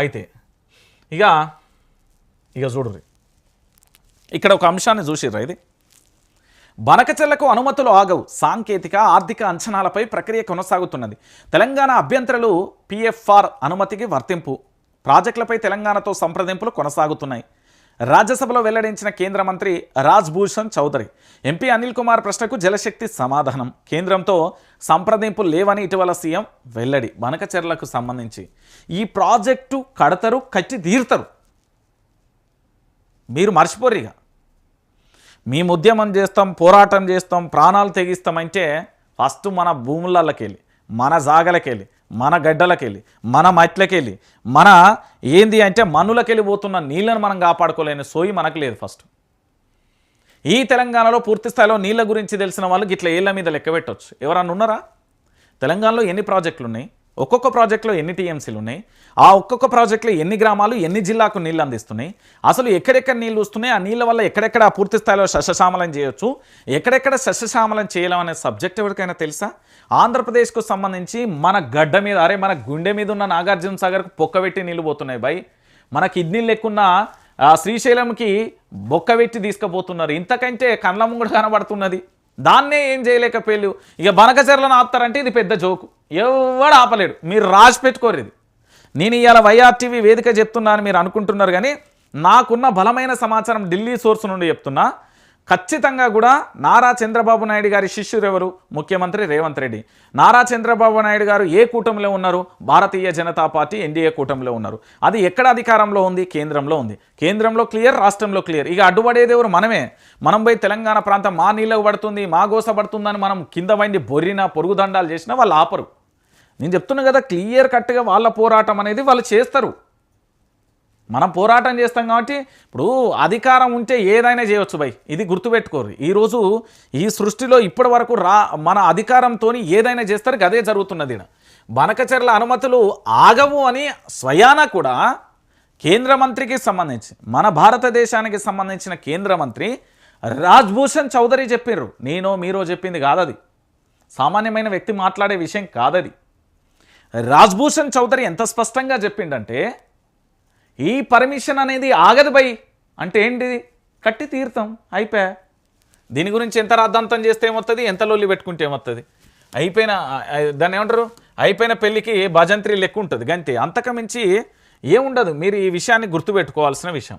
అయితే ఇక ఇక చూడరు ఇక్కడ ఒక అంశాన్ని చూసిర్రా ఇది? బనకచెల్లకు అనుమతులు ఆగవు. సాంకేతిక ఆర్థిక అంచనాలపై ప్రక్రియ కొనసాగుతున్నది. తెలంగాణ అభ్యంతరాలు పిఎఫ్ఆర్ అనుమతికి వర్తింపు. ప్రాజెక్టులపై తెలంగాణతో సంప్రదింపులు కొనసాగుతున్నాయి. రాజ్యసభలో వెల్లడించిన కేంద్ర మంత్రి రాజ్భూషణ్ చౌదరి. ఎంపీ అనిల్ కుమార్ ప్రశ్నకు జలశక్తి సమాధానం. కేంద్రంతో సంప్రదింపులు లేవని ఇటీవల సీఎం వెల్లడి బనకచెర్లకు సంబంధించి. ఈ ప్రాజెక్టు కడతరు కట్టి తీరుతారు. మీరు మర్చిపోరిగా. మేము ఉద్యమం చేస్తాం పోరాటం చేస్తాం ప్రాణాలు తెగిస్తామంటే ఫస్ట్ మన భూములకెళ్ళి మన జాగలకెళ్ళి మన గడ్డలకెళ్ళి మన మట్లకెళ్ళి మన ఏంది అంటే మనులకెళ్ళి పోతున్న నీళ్ళను మనం కాపాడుకోలేని సోయి మనకు లేదు ఫస్ట్. ఈ తెలంగాణలో పూర్తి స్థాయిలో నీళ్ళ గురించి తెలిసిన వాళ్ళు గిట్ల ఏళ్ళ మీద లెక్క పెట్టవచ్చు ఎవరన్నా ఉన్నారా? తెలంగాణలో ఎన్ని ప్రాజెక్టులు ఉన్నాయి ఒక్కొక్క ప్రాజెక్టులో ఎన్ని టీఎంసీలు ఉన్నాయి? ఆ ఒక్కొక్క ప్రాజెక్టులో ఎన్ని గ్రామాలు ఎన్ని జిల్లాకు నీళ్ళు అందిస్తున్నాయి? అసలు ఎక్కడెక్కడ నీళ్ళు వస్తున్నాయి? ఆ నీళ్ళ వల్ల ఎక్కడెక్కడ పూర్తి స్థాయిలో సస్యశ్యామలం చేయొచ్చు? ఎక్కడెక్కడ సస్యశ్యామలం చేయలేం అనే సబ్జెక్ట్ ఎవరికైనా తెలుసా? ఆంధ్రప్రదేశ్కు సంబంధించి మన గడ్డ మీద అరే మన గుండె మీద ఉన్న నాగార్జున సాగర్కు పొక్కబెట్టి నీళ్ళు పోతున్నాయి బై. మన కిడ్నీలు లెక్కున్న ఆ శ్రీశైలంకి బొక్కబెట్టి తీసుకుపోతున్నారు. ఇంతకంటే కళ్ళ ముంగుడు కనబడుతున్నది. దాన్నే ఏం చేయలేకపోయారు ఇక బనకచెరలను ఆపుతారంటే ఇది పెద్ద జోకు. ఎవడు ఆపలేడు. మీరు రాసి పెట్టుకోరు ఇది. నేను ఇవాళ వైఆర్టీవీ వేదిక చెప్తున్నాను మీరు అనుకుంటున్నారు కానీ నాకున్న బలమైన సమాచారం ఢిల్లీ సోర్స్ నుండి చెప్తున్నా. ఖచ్చితంగా కూడా నారా చంద్రబాబు నాయుడు గారి శిష్యుడు ఎవరు? ముఖ్యమంత్రి రేవంత్ రెడ్డి. నారా చంద్రబాబు నాయుడు గారు ఏ కూటమిలో ఉన్నారు? భారతీయ జనతా పార్టీ ఎన్డీఏ కూటమిలో ఉన్నారు. అది ఎక్కడ అధికారంలో ఉంది? కేంద్రంలో ఉంది. కేంద్రంలో క్లియర్ రాష్ట్రంలో క్లియర్. ఇక అడ్డుపడేది ఎవరు? మనమే. మనం పోయి తెలంగాణ ప్రాంతం మా నీళ్ళకు పడుతుంది మా గోస పడుతుందని మనం కింద వండి బొర్రిన పొరుగుదండాలు చేసినా వాళ్ళు ఆపరు. నేను చెప్తున్నా కదా క్లియర్ కట్గా వాళ్ళ పోరాటం అనేది వాళ్ళు చేస్తారు. మనం పోరాటం చేస్తాం కాబట్టి ఇప్పుడు అధికారం ఉంటే ఏదైనా చేయవచ్చు బై ఇది గుర్తుపెట్టుకోరు. ఈరోజు ఈ సృష్టిలో ఇప్పటి వరకు రా మన అధికారంతో ఏదైనా చేస్తారు అదే జరుగుతున్నది బనకచర్ల అనుమతులు ఆగవు అని స్వయాన కూడా కేంద్ర మంత్రికి సంబంధించి మన భారతదేశానికి సంబంధించిన కేంద్ర మంత్రి రాజ్భూషణ్ చౌదరి చెప్పారు నేనో మీరో చెప్పింది కాదది. సామాన్యమైన వ్యక్తి మాట్లాడే విషయం కాదది. రాజ్భూషణ్ చౌదరి ఎంత స్పష్టంగా చెప్పిండంటే ఈ పర్మిషన్ అనేది ఆగదు బై అంటే ఏంటిది కట్టి తీర్థం అయిపోయా. దీని గురించి ఎంత రాద్ధాంతం చేస్తే ఏమొస్తుంది ఎంత లొల్లి పెట్టుకుంటే ఏమొస్తుంది అయిపోయిన దాన్ని ఏమంటారు? అయిపోయిన పెళ్ళికి భజంత్రి లెక్క ఉంటుంది గంతే. అంతకమించి ఏముండదు. మీరు ఈ విషయాన్ని గుర్తుపెట్టుకోవాల్సిన విషయం.